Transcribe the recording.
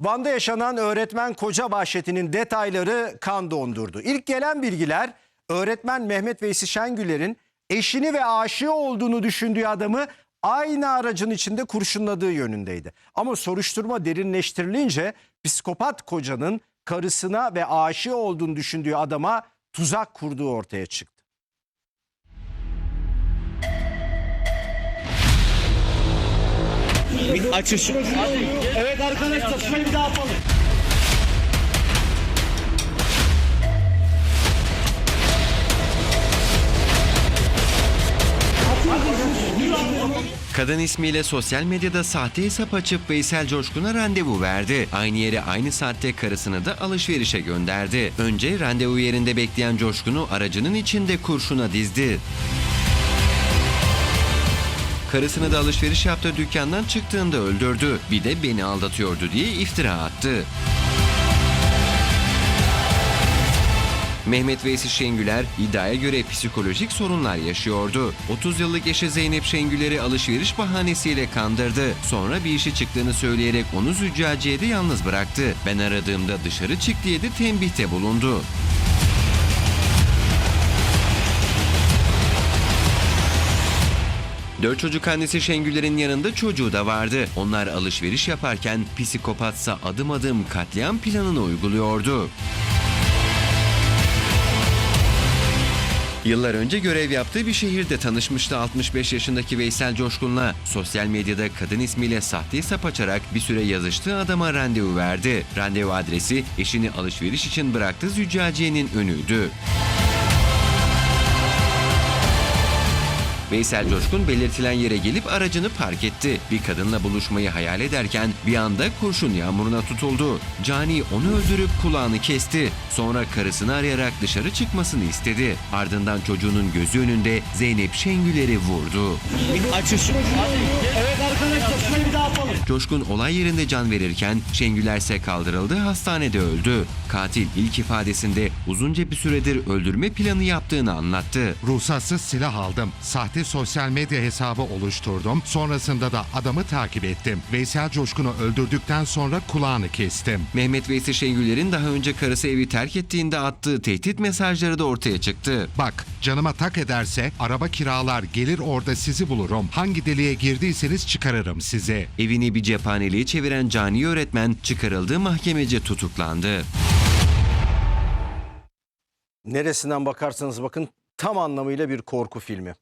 Van'da yaşanan öğretmen koca vahşetinin detayları kan dondurdu. İlk gelen bilgiler öğretmen Mehmet Veysi Şengüler'in eşini ve aşığı olduğunu düşündüğü adamı aynı aracın içinde kurşunladığı yönündeydi. Ama soruşturma derinleştirilince psikopat kocanın karısına ve aşığı olduğunu düşündüğü adama tuzak kurduğu ortaya çıktı. Açış. Evet arkadaşlar şurayı bir daha yapalım. Kadın ismiyle sosyal medyada sahte hesap açıp Veysel Coşkun'a randevu verdi. Aynı yere aynı saatte karısını da alışverişe gönderdi. Önce randevu yerinde bekleyen Coşkun'u aracının içinde kurşuna dizdi. Karısını da alışveriş yaptığı dükkandan çıktığında öldürdü. Bir de beni aldatıyordu diye iftira attı. Mehmet Veysi Şengüler iddiaya göre psikolojik sorunlar yaşıyordu. 30 yıllık eşi Zeynep Şengüler'i alışveriş bahanesiyle kandırdı. Sonra bir işi çıktığını söyleyerek onu züccaciyede yalnız bıraktı. Ben aradığımda dışarı çık diye de tembihte bulundu. Dört çocuk annesi Şengüler'in yanında çocuğu da vardı. Onlar alışveriş yaparken psikopatsa adım adım katliam planını uyguluyordu. Yıllar önce görev yaptığı bir şehirde tanışmıştı 65 yaşındaki Veysel Coşkun'la. Sosyal medyada kadın ismiyle sahte hesap açarak bir süre yazıştığı adama randevu verdi. Randevu adresi eşini alışveriş için bıraktığı züccaciyenin önüydü. Veysel Coşkun belirtilen yere gelip aracını park etti. Bir kadınla buluşmayı hayal ederken bir anda kurşun yağmuruna tutuldu. Cani onu öldürüp kulağını kesti. Sonra karısını arayarak dışarı çıkmasını istedi. Ardından çocuğunun gözü önünde Zeynep Şengüler'i vurdu. Açış. Evet arkadaşlar bir daha yapalım. Coşkun olay yerinde can verirken Şengüler ise kaldırıldı hastanede öldü. Katil ilk ifadesinde uzunca bir süredir öldürme planı yaptığını anlattı. Ruhsatsız silah aldım. Sahte sosyal medya hesabı oluşturdum. Sonrasında da adamı takip ettim. Veysel Coşkun'u öldürdükten sonra kulağını kestim. Mehmet Veysi Şengüler'in daha önce karısı evi terk ettiğinde attığı tehdit mesajları da ortaya çıktı. Bak canıma tak ederse araba kiralar gelir orada sizi bulurum. Hangi deliğe girdiyseniz çıkarırım sizi. Evini bir cephaneliğe çeviren cani öğretmen çıkarıldığı mahkemece tutuklandı. Neresinden bakarsanız bakın tam anlamıyla bir korku filmi.